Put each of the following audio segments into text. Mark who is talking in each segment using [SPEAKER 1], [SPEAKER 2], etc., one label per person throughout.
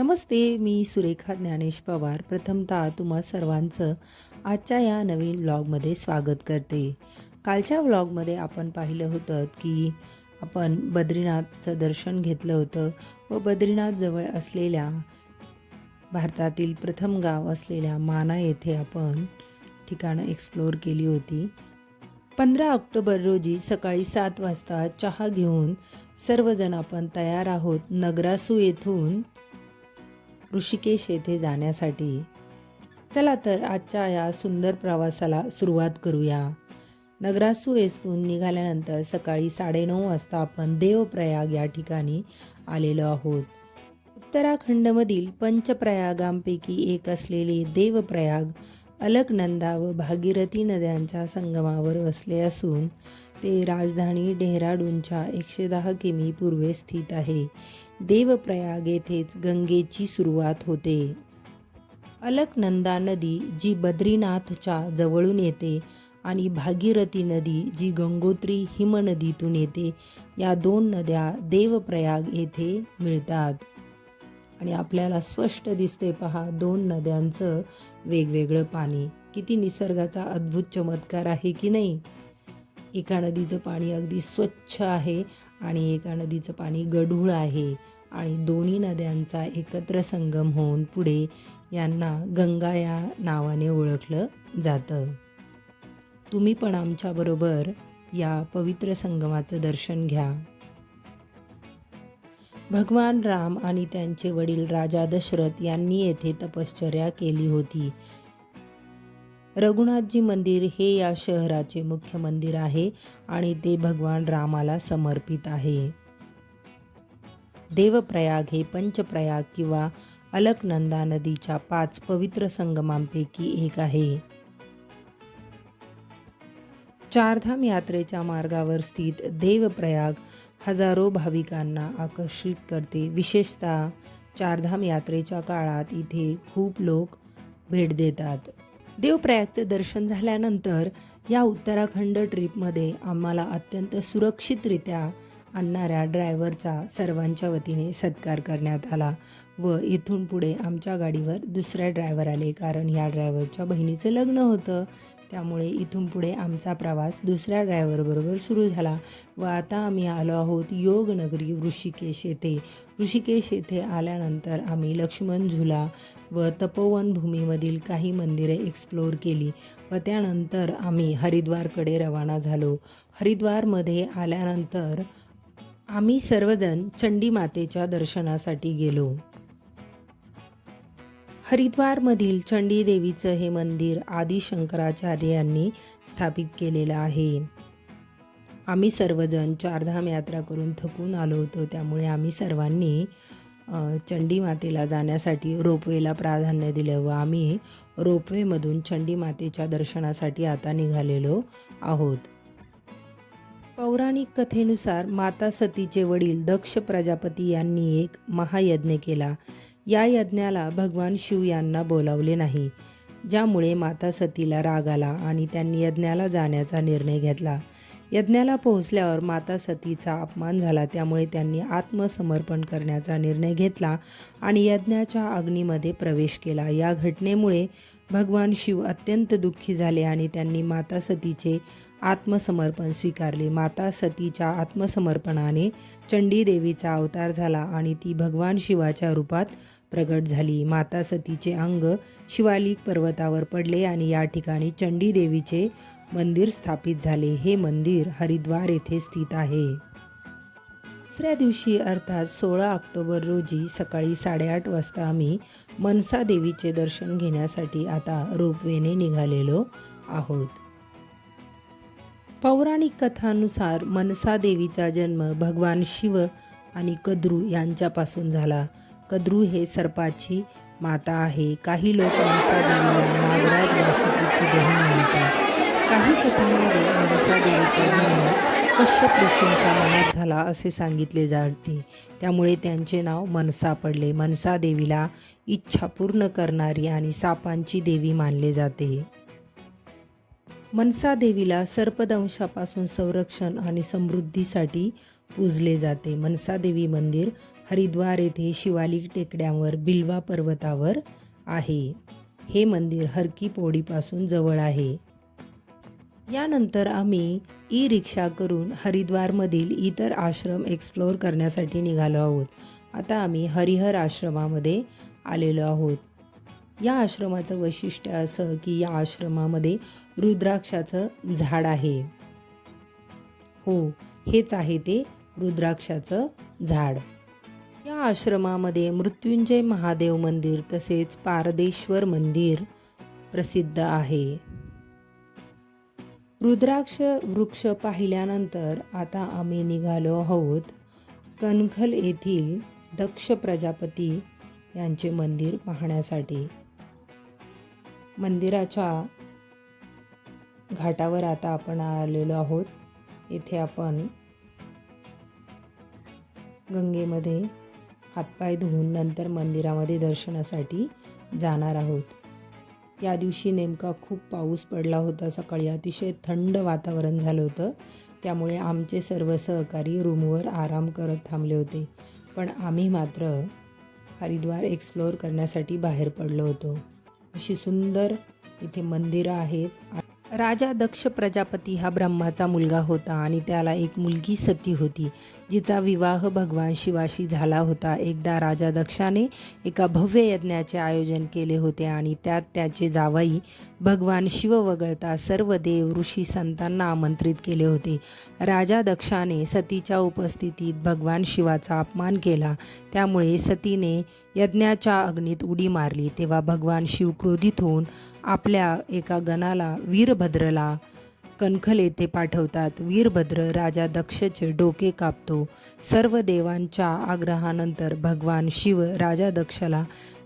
[SPEAKER 1] नमस्ते मी सुरेखा ज्ञानेश पवार. प्रथमतः तुम्हा सर्वांचं आजच्या या नवीन व्लॉगमध्ये स्वागत करते. कालच्या व्लॉगमध्ये आपण पाहिलं होतं की आपण बद्रीनाथचं दर्शन घेतलं होतं व बद्रीनाथजवळ असलेल्या भारतातील प्रथम गाव असलेल्या माना येथे आपण ठिकाणं एक्सप्लोअर केली होती. पंधरा ऑक्टोबर रोजी सकाळी सात वाजता चहा घेऊन सर्वजण आपण तयार आहोत नगरासू येथून. ऋषिकेश येथे जाण्यासाठी. चला तर आजच्या या सुंदर प्रवासाला सुरुवात करूया. नगरासू येथून निघाल्यानंतर सकाळी साडेनऊ वाजता आपण देवप्रयाग या ठिकाणी आलेलो आहोत. उत्तराखंडमधील पंचप्रयागांपैकी एक असलेले देवप्रयाग अलकनंदा व भागीरथी नद्यांच्या संगमावर वसले असून ते राजधानी डेहराडूनच्या एकशे दहा किमी पूर्वे स्थित आहे. देवप्रयाग येथेच गंगेची सुरुवात होते. अलकनंदा नदी जी बद्रीनाथच्या जवळून येते आणि भागीरथी नदी जी गंगोत्री हिमनदीतून येते या दोन नद्या देवप्रयाग येथे मिळतात. आणि आपल्याला स्पष्ट दिसते पहा दोन नद्यांचं वेगवेगळं पाणी. किती निसर्गाचा अद्भुत चमत्कार आहे की नाही? एका नदीचं पाणी अगदी स्वच्छ आहे आणि एका नदीचं पाणी गढूळ आहे आणि दोन्ही नद्यांचा एकत्र संगम होऊन पुढे यांना गंगा या नावाने ओळखलं जातं. तुम्ही पण आमच्याबरोबर या पवित्र संगमाचं दर्शन घ्या. भगवान राम आणि त्यांचे वडील राजा दशरथ यांनी येथे तपश्चर्या केली होती. रघुनाथजी मंदिर हे या शहराचे मुख्य मंदिर आहे आणि ते भगवान रामाला समर्पित आहे. देवप्रयाग हे पंचप्रयाग किंवा अलकनंदा नदीच्या पाच पवित्र संगमांपैकी एक आहे. चारधाम यात्रेच्या मार्गावर स्थित देवप्रयाग हजारो भाविकांना आकर्षित करते. विशेषतः चारधाम यात्रेच्या काळात इथे खूप लोक भेट देतात. देवप्रयागचे दर्शन झाल्यानंतर या उत्तराखंड ट्रिपमध्ये आम्हाला अत्यंत सुरक्षितरित्या आणणाऱ्या ड्रायव्हरचा सर्वांच्या वतीने सत्कार करण्यात आला व इथून पुढे आमच्या गाडीवर दुसऱ्या ड्रायव्हर आले. कारण ह्या ड्रायव्हरच्या बहिणीचं लग्न होतं. त्यामुळे इथून पुढे आमचा प्रवास दुसऱ्या ड्रायव्हरबरोबर सुरू झाला व आता आम्ही आलो आहोत योगनगरी ऋषिकेश येथे. ऋषिकेश येथे आल्यानंतर आम्ही लक्ष्मण झुला व तपोवन भूमीमधील काही मंदिरे एक्सप्लोअर केली व त्यानंतर आम्ही हरिद्वारकडे रवाना झालो. हरिद्वारमध्ये आल्यानंतर आम्ही सर्वजण चंडी मातेच्या दर्शनासाठी गेलो. हरिद्वारमधील चंडी देवीचं हे मंदिर आदि शंकराचार्य यांनी स्थापित केलेलं आहे. आम्ही सर्वजण चारधाम यात्रा करून थकून आलो होतो त्यामुळे आम्ही सर्वांनी चंडी मातेला जाण्यासाठी रोपवेला प्राधान्य दिलं व आम्ही रोपवेमधून चंडी मातेच्या दर्शनासाठी आता निघालेलो आहोत. पौराणिक कथेनुसार माता सतीचे वडील दक्ष प्रजापती यांनी एक महायज्ञ केला. या यज्ञाला भगवान शिव यांना बोलावले नाही ज्यामुळे माता सतीला राग आला आणि त्यांनी यज्ञाला जाण्याचा निर्णय घेतला. यज्ञाला पोहोचल्यावर माता सतीचा अपमान झाला त्यामुळे त्यांनी आत्मसमर्पण करण्याचा निर्णय घेतला आणि यज्ञाच्या अग्नीमध्ये प्रवेश केला. या घटनेमुळे भगवान शिव अत्यंत दुःखी झाले आणि त्यांनी माता सतीचे आत्मसमर्पण स्वीकारले. माता सतीच्या आत्मसमर्पणाने चंडी देवीचा अवतार झाला आणि ती भगवान शिवाच्या रूपात प्रगट झाली. माता सतीचे अंग शिवालिक पर्वतावर पडले आणि या ठिकाणी चंडी देवीचे मंदिर स्थापित झाले. हे मंदिर हरिद्वार येथे स्थित आहे. दुसऱ्या दिवशी अर्थात सोळा ऑक्टोबर रोजी सकाळी साडेआठ वाजता आम्ही मनसा देवीचे दर्शन घेण्यासाठी आता रोपवेने निघालेलो आहोत. पौराणिक कथानुसार मनसा देवीचा जन्म भगवान शिव आणि कद्रू यांच्यापासून झाला. कद्रू हे सर्पाची माता आहे. काही लोक मनसा देवीला नागराज वासुकीची बहीण म्हणतात. काही कथांमध्ये मनसा देवीचा जन्म कश्यप ऋषींच्या मनात झाला असे सांगितले जाते. त्यामुळे त्यांचे नाव मनसा पडले. मनसा देवीला इच्छा पूर्ण करणारी आणि सापांची देवी मानले जाते. मनसा देवीला सर्पदंशापासून संरक्षण आणि समृद्धीसाठी पूजले जाते. मनसा देवी मंदिर हरिद्वार येथे शिवालिक टेकड्यांवर बिल्वा पर्वतावर आहे. हे मंदिर हरकी पोडीपासून जवळ आहे. यानंतर आम्ही ई रिक्षा करून हरिद्वारमधील इतर आश्रम एक्सप्लोअर करण्यासाठी निघालो आहोत. आता आम्ही हरिहर आश्रमामध्ये आलेलो आहोत. या आश्रमाचं वैशिष्ट्य असं की या आश्रमामध्ये रुद्राक्षाचं झाड आहे. हो हेच आहे ते रुद्राक्षाचं झाड. या आश्रमामध्ये मृत्युंजय महादेव मंदिर तसेच पारदेश्वर मंदिर प्रसिद्ध आहे. रुद्राक्ष वृक्ष पाहिल्यानंतर आता आम्ही निघालो आहोत कणखल येथील दक्ष प्रजापती यांचे मंदिर पाहण्यासाठी. मंदिराच्या घाटावर आता आपण आलेलो आहोत. इथे आपण गंगेमध्ये हातपाय धुवून नंतर मंदिरामध्ये दर्शनासाठी जाणार आहोत. या दिवशी नेमका खूप पाऊस पडला होता. सकाळी अतिशय थंड वातावरण झालं होतं. त्यामुळे आमचे सर्व सहकारी रूमवर आराम करत थांबले होते. पण आम्ही मात्र हरिद्वार एक्सप्लोअर करण्यासाठी बाहेर पडलो होतो. अशी सुंदर इथे मंदिरं आहेत. राजा दक्ष प्रजापती हा ब्रह्माचा मुलगा होता आणि त्याला एक मुलगी सती होती. जिचा विवाह भगवान शिवाशी झाला होता. एकदा राजा दक्षाने एका भव्य यज्ञाचे आयोजन केले होते आणि त्यात त्याचे जावई भगवान शिव वगळता सर्व देव ऋषी संतांना आमंत्रित केले होते. राजा दक्षाने सतीच्या उपस्थितीत भगवान शिवाचा अपमान केला. त्यामुळे सतीने यज्ञाच्या अग्नीत उडी मारली. तेव्हा भगवान शिव क्रोधित होऊन आपल्या एका गणाला वीरभद्रला कणखल येथे पाठवतात. वीरभद्र राजा दक्षचे डोके कापतो. सर्व देवांच्या आग्रहानंतर भगवान शिव राजा दक्षला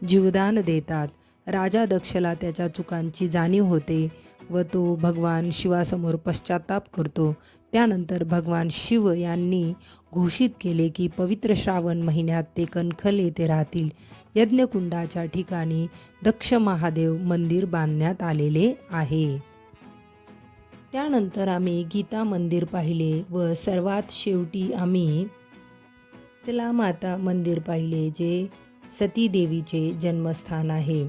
[SPEAKER 1] जीवदान देतात. राजा दक्षला त्याच्या चुकांची जाणीव होते व तो भगवान शिवासमोर पश्चाताप करतो. त्यानंतर भगवान शिव यांनी घोषित केले की पवित्र श्रावण महिन्यात ते कणखल येथे राहतील. यज्ञकुंडाच्या ठिकाणी दक्ष महादेव मंदिर बांधण्यात आलेले आहे. त्यानंतर आम्ही गीता मंदिर पाहिले व सर्वात शेवटी आम्ही तिला माता मंदिर पाहिले जे सती देवीचे जन्मस्थान आहे.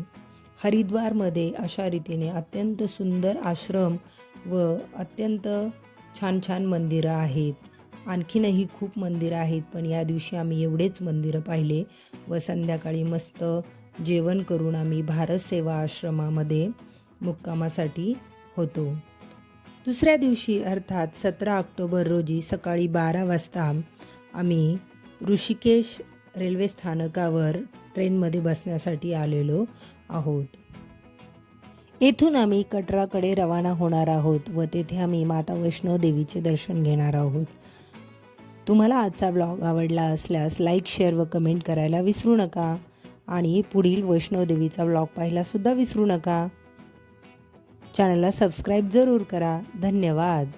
[SPEAKER 1] हरिद्वारमध्ये अशा रीतीने अत्यंत सुंदर आश्रम व अत्यंत छान छान मंदिरं आहेत. आणखीनही खूप मंदिरं आहेत पण या दिवशी आम्ही एवढेच मंदिरं पाहिले व संध्याकाळी मस्त जेवण करून आम्ही भारत सेवा आश्रमामध्ये मुक्कामासाठी होतो. दुसऱ्या दिवशी अर्थात सतरा ऑक्टोबर रोजी सकाळी बारा वाजता आम्ही ऋषिकेश रेल्वे स्थानकावर ट्रेनमध्ये बसण्यासाठी आलेलो आहोत. येथून आम्ही कटराकडे रवाना होणार आहोत व तेथे आम्ही माता वैष्णव देवीचे दर्शन घेणार आहोत. तुम्हाला आजचा ब्लॉग आवडला असल्यास लाईक शेअर व कमेंट करायला विसरू नका. आणि पुढील वैष्णवदेवीचा ब्लॉग पाहायलासुद्धा विसरू नका. चॅनलला सबस्क्राईब जरूर करा. धन्यवाद.